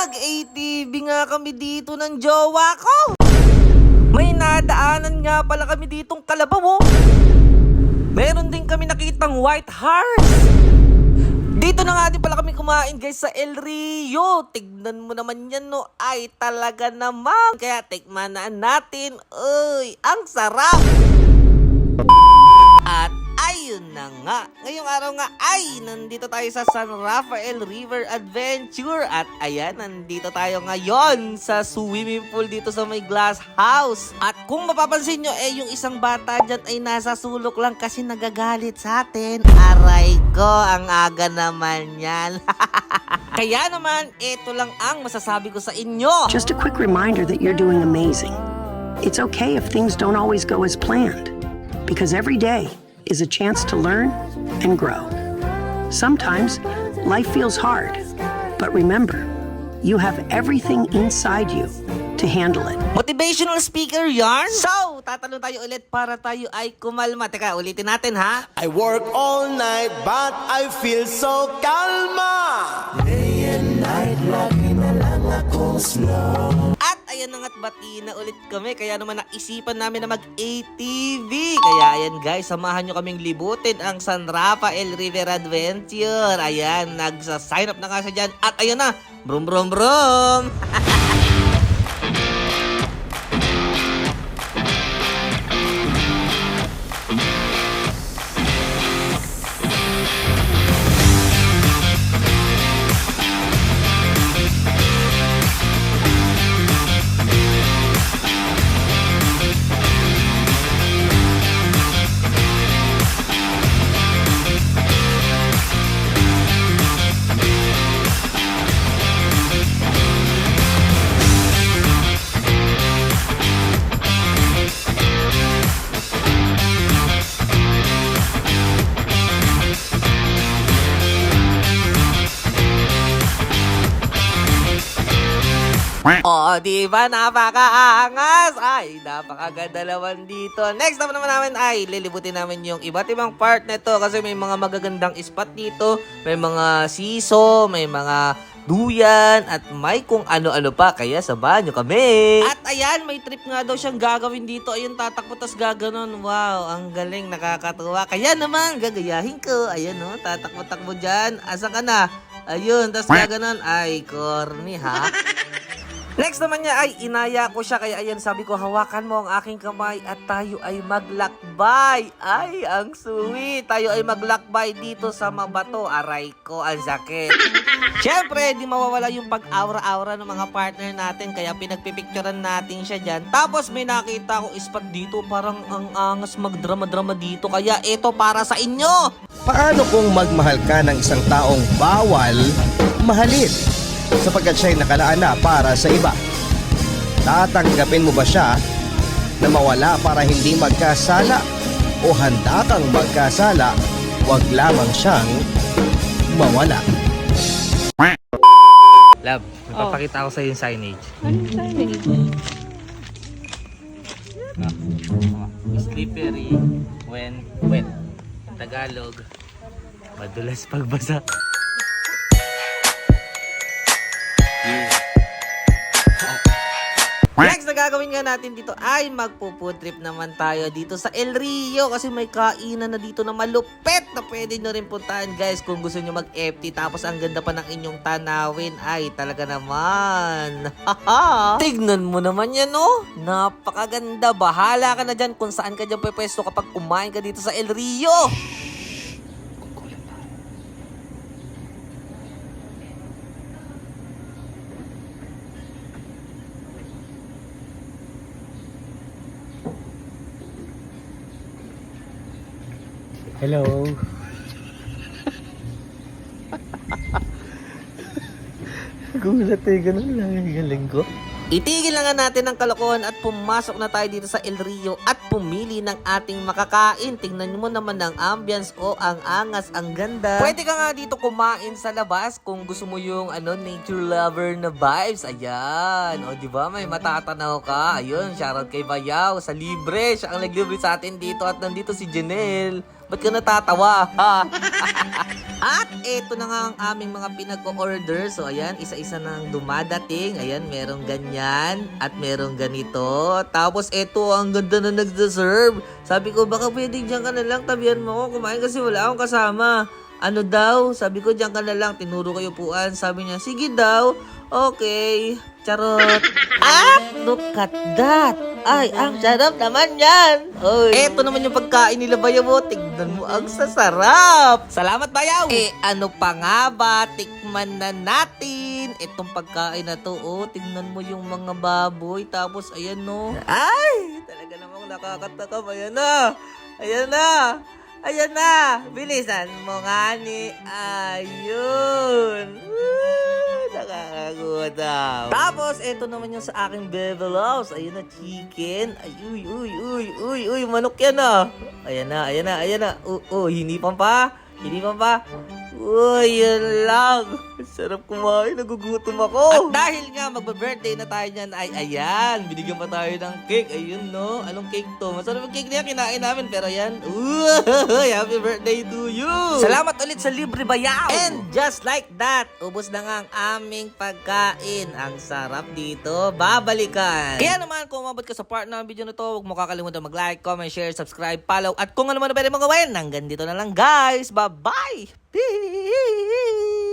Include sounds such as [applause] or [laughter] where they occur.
Mag-ATV nga kami dito ng jowa ko. May nadaanan nga pala kami ditong kalabaw oh. Meron din kami nakitang white horse. Dito na nga din pala kami kumain guys sa El Rio. Tignan mo naman yan no. Ay talaga naman. Kaya tikman na natin. Uy, ang sarap. Ayun na nga. Ngayong araw nga ay nandito tayo sa San Rafael River Adventure. At ayan, nandito tayo ngayon sa swimming pool dito sa may glass house. At kung mapapansin nyo, eh yung isang bata dyan ay nasa sulok lang kasi nagagalit sa atin. Aray ko, ang aga naman yan. [laughs] Kaya naman, ito lang ang masasabi ko sa inyo. Just a quick reminder that you're doing amazing. It's okay if things don't always go as planned, because every day is a chance to learn and grow. Sometimes life feels hard, but remember, you have everything inside you to handle it. Motivational speaker yarn? So, tatanong tayo ulit para tayo ay kumalma. Teka, ulitin natin ha. I work all night, but I feel so kalma. At ayan na nga't bati na ulit kami. Kaya naman naisipan namin na mag-ATV. Kaya ayan guys, samahan nyo kaming libutin ang San Rafael River Adventure. Ayan, nagsa-sign up na nga siya dyan. At ayun na, brum brum brum. [laughs] Oo, di ba? Napakaangas! Ay, napakaganda naman dito. Next naman naman namin ay lilibutin namin yung iba't ibang part nito kasi may mga magagandang spot dito. May mga siso, may mga duyan, at may kung ano-ano pa. Kaya sabahan nyo kami. At ayan, may trip nga daw siyang gagawin dito. Ayun, tatakbo tas gaganon. Wow, ang galing, nakakatuwa. Kaya naman, gagayahin ko. Ayan, no, tatakbo-takbo dyan. Asa ka na? Ayun, tas gaganon. Ay, corny, ha? Next naman niya ay inaya ko siya kaya ayan sabi ko hawakan mo ang aking kamay at tayo ay maglakbay. Ay, ang sweet. Tayo ay maglakbay dito sa mabato. Aray ko, ang sakit. [laughs] Siyempre, di mawawala yung pag-aura-aura ng mga partner natin kaya pinagpipicturean natin siya dyan. Tapos may nakita ko spot dito parang ang angas magdrama-drama dito kaya ito para sa inyo. Paano kung magmahal ka ng isang taong bawal mahalin? Sapagkat siya'y nakalaan na para sa iba. Tatanggapin mo ba siya na mawala para hindi magkasala? O handa kang magkasala, wag lamang siyang mawala. Love, magpapakita ko sa yung signage. Slippery when wet. Tagalog, madulas pagbasa. Next na gagawin nga natin dito ay magpo-food trip naman tayo dito sa El Rio kasi may kainan na dito na malupet na pwede nyo rin puntahan guys kung gusto nyo mag-FT tapos ang ganda pa ng inyong tanawin ay talaga naman. Tignan mo naman yan oh! Napakaganda! Bahala ka na dyan kung saan ka dyan pwesto kapag kumain ka dito sa El Rio! Hello. Gulat eh, ganun lang yung galing ko. Itigil na nga natin ang kalokohan at pumasok na tayo dito sa El Rio at pumili ng ating makakain. Tingnan mo naman ang ambience o ang angas, ang ganda. Pwede ka nga dito kumain sa labas kung gusto mo yung ano nature lover na vibes. Ayan. O di ba may matatanaw ka. Ayun, shoutout kay Bayaw sa libre. Siya ang naglibre sa atin dito at nandito si Janelle. Ba't ka natatawa? Ha? [laughs] At eto na nga ang aming mga pinag-order. So ayan, isa-isa nang dumadating. Ayan, merong ganyan at merong ganito. Tapos eto, ang ganda na nag-deserve. Sabi ko, baka pwede dyan ka na lang, tabihan mo ako kumain kasi wala akong kasama. Ano daw? Sabi ko, dyan ka na lang. Tinuro ko yung puan. Sabi niya, sige daw. Okay. Charot. [laughs] At look at that. Ay, ang sarap naman yan. Oy. Eto naman yung pagkain nila, Bayaw. mo. Tignan mo, ang sasarap. Salamat, Bayaw. Eh, ano pa nga ba? Tikman na natin. Itong pagkain na to, oh. Tignan mo yung mga baboy. Tapos, ayan, no. Ay, talaga namang nakakatakam. Ayan na. Ayan na. Ayan na! Bilisan mo nga ni Ayun! Woo! Nakakagutom. Tapos, ito naman yung sa aking bevelos. Ayun na, chicken. Ay, uy, uy, uy, uy, uy, manok yan ah. Ayan na, ayan na, ayan na. Uh, uh, hinipan pa. Hinipan pa. Uy, yan lang. Sarap kumain, nagugutom ako. At dahil nga magbe-birthday na tayo niyan ay ayan, binigyan pa tayo ng cake. Ayun no, anong cake to? Masarap yung cake niya, kinain namin. Pero yan, Uy, [laughs] happy birthday to you. Salamat ulit sa libre bayaw. And just like that, ubos na nga ang aming pagkain. Ang sarap dito, babalikan. Kaya naman, kung umabot ka sa part ng video na to, huwag mo kakalimutan mag-like, comment, share, subscribe, follow, at kung ano man na pwede mo gawin, hanggang dito na lang guys. Bye-bye! Peace!